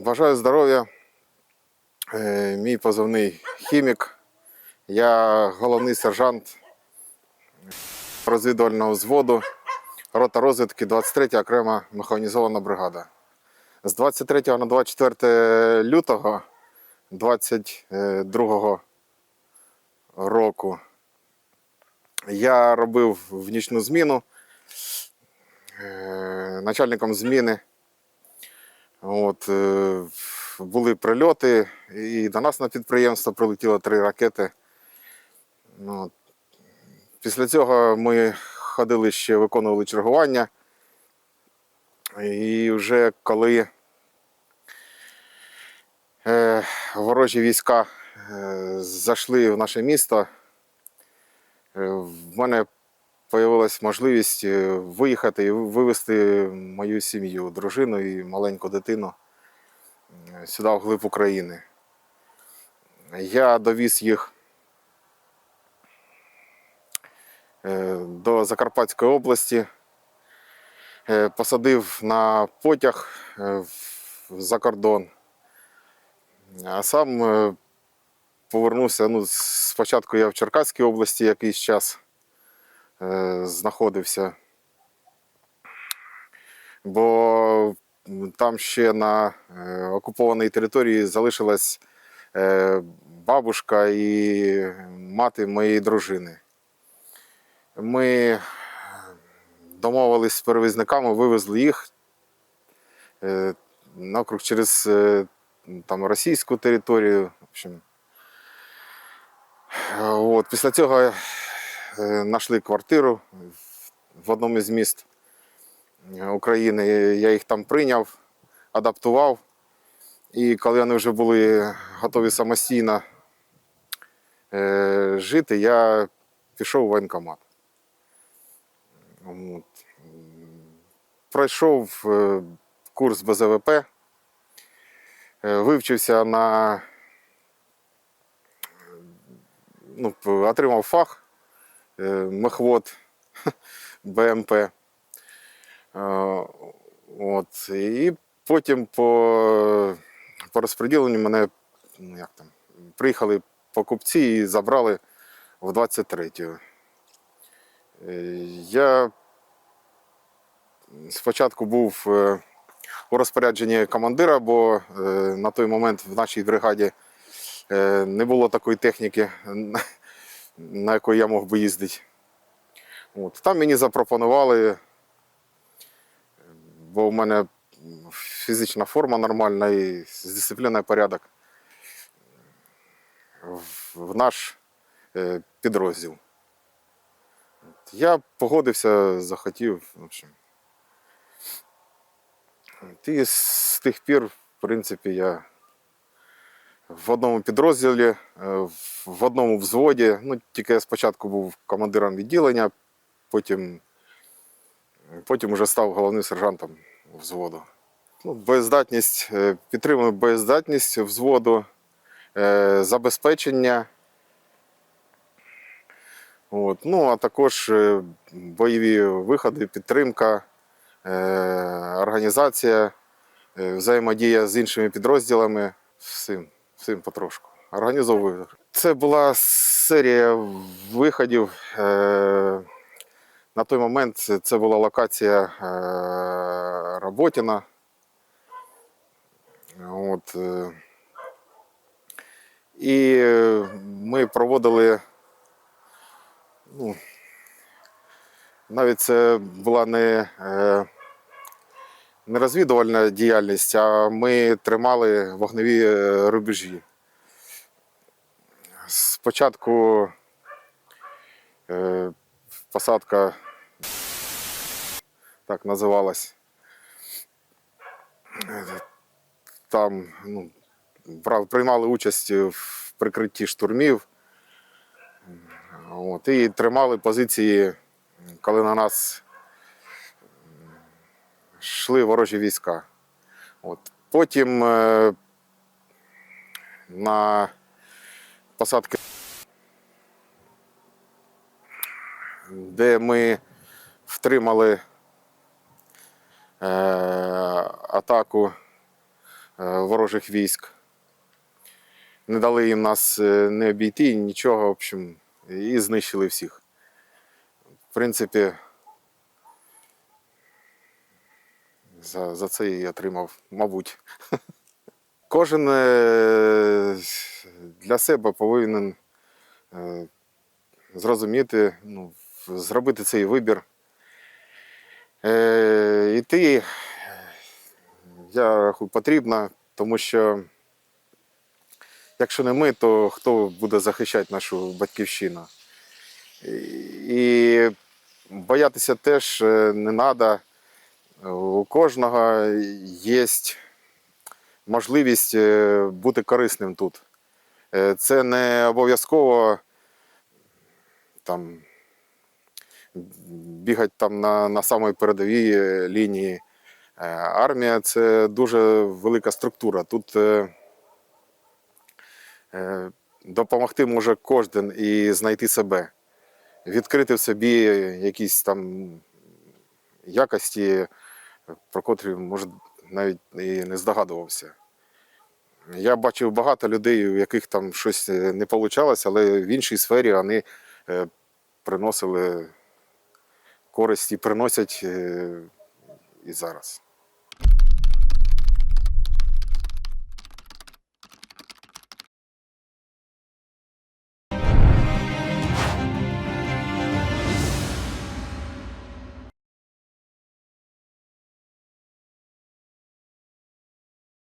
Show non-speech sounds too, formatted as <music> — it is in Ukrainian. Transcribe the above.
Бажаю здоров'я. Е, Мій позивний хімік. Я головний сержант розвідувального взводу, рота розвідки 23 окрема механізована бригада. З 23 на 24 лютого 22 року я робив в нічну зміну е, начальником зміни. От, е, були прильоти, і до нас на підприємство прилетіло три ракети. Ну, от. Після цього ми ходили ще, виконували чергування. І вже коли е, ворожі війська е, зайшли в наше місто, е, в мене з'явилася можливість е, виїхати і вивезти мою сім'ю, дружину і маленьку дитину е, сюди, в глиб України. Я довіз їх е, до Закарпатської області, посадив на потяг за кордон, а сам повернувся. Ну, спочатку я в Черкаській області якийсь час знаходився. Бо там ще на е, окупованій території залишилась е, бабушка і мати моєї дружини. Ми домовились з перевізниками, вивезли їх е, навкруг через е, там, російську територію. В общем. Е, От, після цього е, знайшли квартиру в- одному із міст е, України. Я їх там прийняв, адаптував. І коли вони вже були готові самостійно е, жити, я пішов в воєнкомат. Пройшов е, курс БЗВП, е, вивчився на ну, отримав фах е, мехвод <laughs> БМП. Е, От, і потім по, по розподіленню мене ну, як там, приїхали покупці і забрали в 23-ю. Е, Я спочатку був у розпорядженні командира, бо на той момент в нашій бригаді не було такої техніки, на якої я мог би їздити. От. Там мені запропонували, бо в мене фізична форма нормальна і з дисципліною порядок в, наш е, підрозділ. Я погодився, захотів. В общем. І з тих пір, в принципі, я в одному підрозділі, е, в одному взводі. Ну, тільки я спочатку був командиром відділення, потім, потім вже став головним сержантом взводу. Ну, боєздатність, е, підтримую боєздатність взводу, е, забезпечення. От. Ну, а також бойові виходи, підтримка, організація, взаємодія з іншими підрозділами. Всім, всім потрошку. Організовую. Це була серія виходів. Е, на той момент це- була локація е, Роботіна. От, е, і ми проводили. Ну, навіть це була не, не розвідувальна діяльність, а ми тримали вогневі е, рубежі. Спочатку е, посадка так називалась. Там ну, приймали участь в прикритті штурмів. От, і тримали позиції, коли на нас йшли ворожі війська. От. Потім е, на посадки, де ми втримали е, атаку е, ворожих військ. Не дали їм нас е, не обійти, нічого, в общем, і знищили всіх. В принципі, за, за це і отримав, мабуть. <laughs> Кожен е, для себе повинен е, зрозуміти, ну, зробити цей вибір. Е, Іти, я рахую, потрібно, тому що якщо не ми, то хто буде захищати нашу батьківщину? І боятися теж не треба. У кожного є можливість е, бути корисним тут. Е, Це не обов'язково там бігати там на, на самій передовій е, лінії. Армія це дуже велика структура. Тут допомогти може кожен і знайти себе, відкрити в собі якісь там якості, про котрі, може, навіть і не здогадувався. Я бачив багато людей, у яких там щось е, не вийшло, але в іншій сфері вони е, приносили користь і приносять е, і зараз.